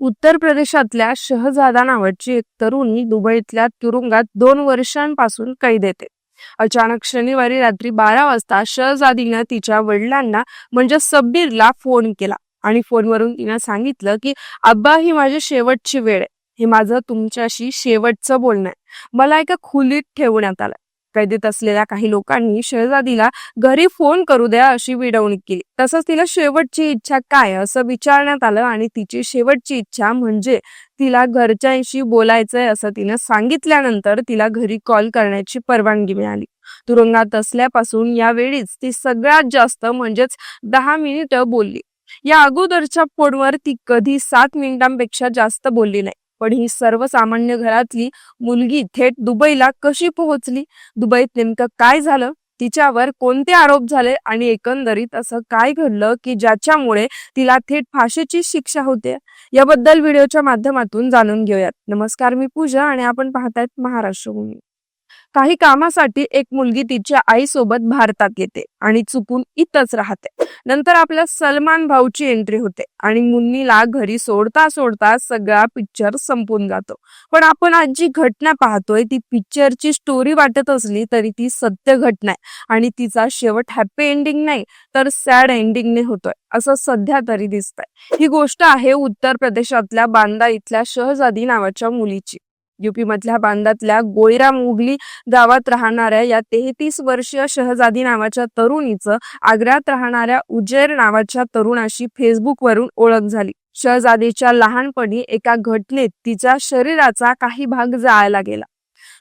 उत्तर प्रदेशातल्या शहजादा नावाची एक तरुणी दुबईतल्या तुरुंगात दोन वर्षांपासून कैद येते. अचानक शनिवारी रात्री बारा वाजता शहजादीनं तिच्या वडिलांना म्हणजे सब्बीरला फोन केला आणि फोनवरून तिनं सांगितलं की अब्बा ही माझी शेवटची वेळ आहे. हे माझं तुमच्याशी शेवटचं बोलणं आहे. मला एका खोलीत ठेवण्यात आलं कैदेत असलेल्या काही लोकांनी शहजादीला घरी फोन करू द्या अशी विडवणूक केली. तसंच तिला शेवटची इच्छा काय असं विचारण्यात आलं आणि तिची शेवटची इच्छा म्हणजे तिला घरच्यांशी बोलायचंय असं तिनं सांगितल्यानंतर तिला घरी कॉल करण्याची परवानगी मिळाली. तुरुंगात असल्यापासून यावेळीच ती सगळ्यात जास्त म्हणजेच दहा मिनिटं बोलली. या अगोदरच्या फोनवर ती कधी सात मिनिटांपेक्षा जास्त बोलली नाही. पण ही सर्वसामान्य घरातली मुलगी थेट दुबईला कशी पोहोचली? दुबईत नेमकं काय झालं? तिच्यावर कोणते आरोप झाले? आणि एकंदरीत असं काय घडलं की ज्याच्यामुळे तिला थेट फाशीची शिक्षा होते? याबद्दल व्हिडिओच्या माध्यमातून जाणून घेऊयात. नमस्कार मी पूजा आणि आपण पाहतायत महाराष्ट्र भूमी. काही कामासाठी एक मुलगी तिच्या आईसोबत भारतात येते आणि चुकून इथंच राहते. नंतर आपल्या सलमान भाऊची एंट्री होते आणि मुन्नीला घरी सोडता सोडता सगळा पिक्चर संपून जातो. पण आपण आज जी घटना पाहतोय ती पिक्चरची स्टोरी वाटत असली तरी ती सत्य घटना आहे आणि तिचा शेवट हॅपी एंडिंग नाही तर सॅड एंडिंगने होतोय असं सध्या तरी दिसतंय. ही गोष्ट आहे उत्तर प्रदेशातल्या बांदा इथल्या शहजादी नावाच्या मुलीची. युपी मधल्या बांदातल्या गोयरा मुगली गावात राहणाऱ्या या तेहतीस वर्षीय शहजादी नावाच्या तरुणीचं आग्र्यात राहणाऱ्या उजेर नावाच्या तरुणाशी फेसबुकवरून ओळख झाली. शहजादीच्या लहानपणी एका घटनेत तिच्या शरीराचा काही भाग जाळला गेला.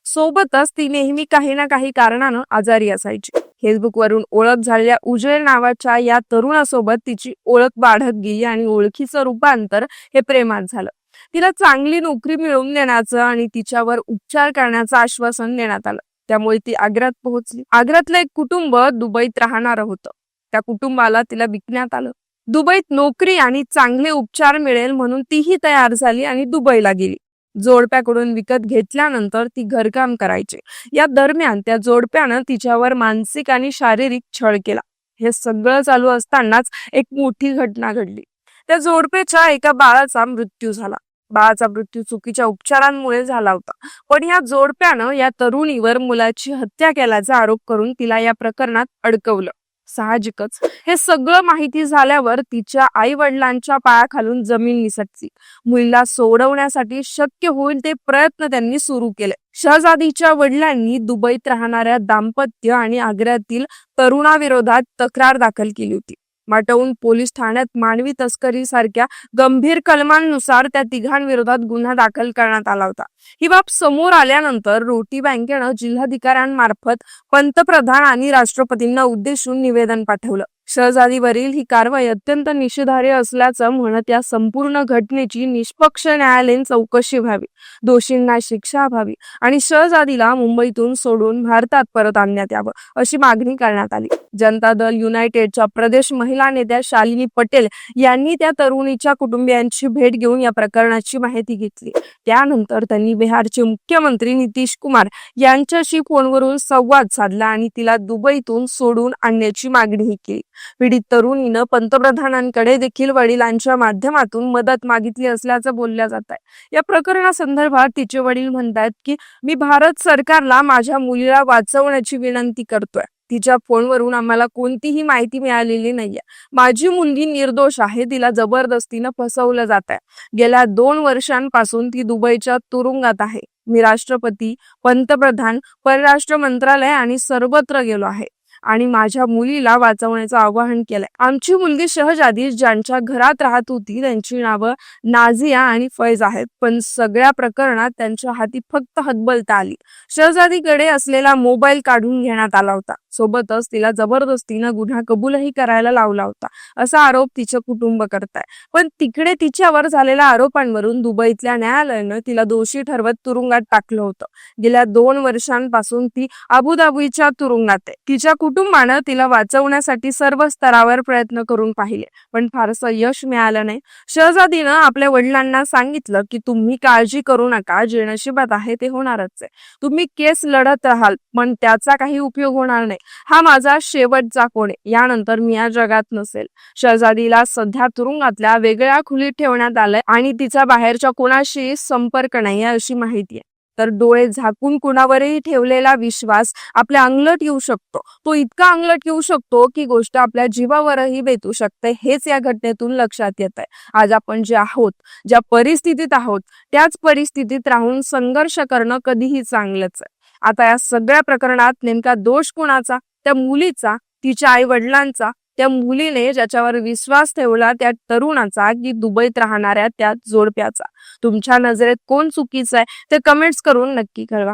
सोबतच ती नेहमी काही ना काही कारणानं आजारी असायची. फेसबुकवरून ओळख झालेल्या उजेर नावाच्या या तरुणासोबत तिची ओळख वाढत गेली आणि ओळखीचं रूपांतर हे प्रेमात झालं. तिला चांगली नोकरी मिळवून देण्याचं आणि तिच्यावर उपचार करण्याचं आश्वासन देण्यात आलं. त्यामुळे ती आग्र्यात पोहोचली. आग्र्यातलं एक कुटुंब दुबईत राहणारं होतं. त्या कुटुंबाला तिला विकण्यात आलं. दुबईत नोकरी आणि चांगले उपचार मिळेल म्हणून तीही तयार झाली आणि दुबईला गेली. जोडप्याकडून विकत घेतल्यानंतर ती घरकाम करायची. या दरम्यान त्या जोडप्यानं तिच्यावर मानसिक आणि शारीरिक छळ केला. हे सगळं चालू असतानाच एक मोठी घटना घडली. त्या जोडपेच्या एका बाळाचा मृत्यू झाला. बाळाचा मृत्यू चुकीच्या उपचारांमुळे झाला होता. पण या जोडप्यानं या तरुणीवर मुलाची हत्या केल्याचा आरोप करून तिला या प्रकरणात अडकवलं. साहजिकच. हे सगळं माहिती झाल्यावर तिच्या आई वडिलांच्या पायाखालून जमीन निसटली. मुलीला सोडवण्यासाठी शक्य होईल ते प्रयत्न त्यांनी सुरू केले. शहजादीच्या वडिलांनी दुबईत राहणाऱ्या दाम्पत्य आणि आग्र्यातील तरुणाविरोधात तक्रार दाखल केली होती. माटवून पोलीस ठाण्यात मानवी तस्करी सारख्या गंभीर कलमांनुसार त्या तिघांविरोधात गुन्हा दाखल करण्यात आला होता. ही बाब समोर आल्यानंतर रोटी बँकेनं जिल्हाधिकाऱ्यांमार्फत पंतप्रधान आणि राष्ट्रपतींना उद्देशून निवेदन पाठवलं. शहजादीवरील ही कारवाई अत्यंत निषेधार्ह असल्याचं म्हणत या संपूर्ण घटनेची निष्पक्ष न्यायालयीन चौकशी व्हावी दोषींना शिक्षा व्हावी आणि शहजादीला मुंबईतून सोडून भारतात परत आणण्यात यावं अशी मागणी करण्यात आली. जनता दल युनायटेडच्या प्रदेश महिला नेत्या शालिनी पटेल यांनी त्या तरुणीच्या कुटुंबियांची भेट घेऊन या प्रकरणाची माहिती घेतली. त्यानंतर त्यांनी बिहारचे मुख्यमंत्री नितीश कुमार यांच्याशी फोनवरून संवाद साधला आणि तिला दुबईतून सोडून आणण्याची मागणीही केली. पीडित तरुणीनं पंतप्रधानांकडे देखील वडिलांच्या माध्यमातून मदत मागितली असल्याचं बोलल्या जात आहे. या प्रकरणासंदर्भात तिचे वडील म्हणतात की मी भारत सरकारला माझ्या मुलीला वाचवण्याची विनंती करतोय. तिच्या फोनवरून आम्हाला कोणतीही माहिती मिळालेली नाहीये. माझी मुलगी निर्दोष आहे. तिला जबरदस्तीनं फसवलं जात आहे. गेल्या दोन वर्षांपासून ती दुबईच्या तुरुंगात आहे. मी राष्ट्रपती पंतप्रधान परराष्ट्र मंत्रालय आणि सर्वत्र गेलो आहे. आणि माझ्या मुलीला वाचवण्याचं आवाहन केलंय. आमची मुलगी शहजादी ज्यांच्या घरात राहत होती त्यांची नावं नाझिया आणि फैज आहेत. पण सगळ्या प्रकरणात त्यांच्या हाती फक्त हतबलता आली. शहजादीकडे असलेला मोबाईल काढून घेण्यात आला होता. सोबतच तिला जबरदस्तीनं गुन्हा कबूलही करायला लावला होता. असा आरोप तिचं कुटुंब करताय. पण तिकडे तिच्यावर झालेल्या आरोपांवरून दुबईतल्या न्यायालयानं तिला दोषी ठरवत तुरुंगात टाकलं होतं. गेल्या दोन वर्षांपासून ती अबुधाबीच्या तुरुंगात आहे. तिच्या कुटुंबानं तिला वाचवण्यासाठी सर्व स्तरावर प्रयत्न करून पाहिले पण फारसं यश मिळालं नाही. शहजादीनं आपल्या वडिलांना सांगितलं की तुम्ही काळजी करू नका जे नशिबात आहे ते होणारच आहे. तुम्ही केस लढत राहाल पण त्याचा काही उपयोग होणार नाही. हा माझा शेवटचा कोण? आहे यानंतर मी या जगात नसेल. शहजादीला सध्या तुरुंगातल्या वेगळ्या खोलीत ठेवण्यात आलंय आणि तिचा बाहेरच्या कोणाशी संपर्क नाही अशी माहिती आहे तर डोळे झाकून कुणावरही ठेवलेला विश्वास आपल्या अंगलट येऊ शकतो. तो इतका अंगलट येऊ शकतो की गोष्ट आपल्या जीवावरही बेतू शकते. हेच या घटनेतून लक्षात येत आहे आज आपण जे आहोत ज्या परिस्थितीत आहोत त्याच परिस्थितीत राहून संघर्ष करणं कधीही चांगलंच आहे. आता या सगळ्या प्रकरणात नेमका दोष कोणाचा? त्या मुलीचा तिच्या आई वडिलांचा त्या मुलीने ज्याच्यावर विश्वास ठेवला त्या तरुणाचा की दुबईत राहणाऱ्या त्या जोडप्याचा. तुमच्या नजरेत कोण चुकीचं आहे? ते कमेंट्स करून नक्की कळवा.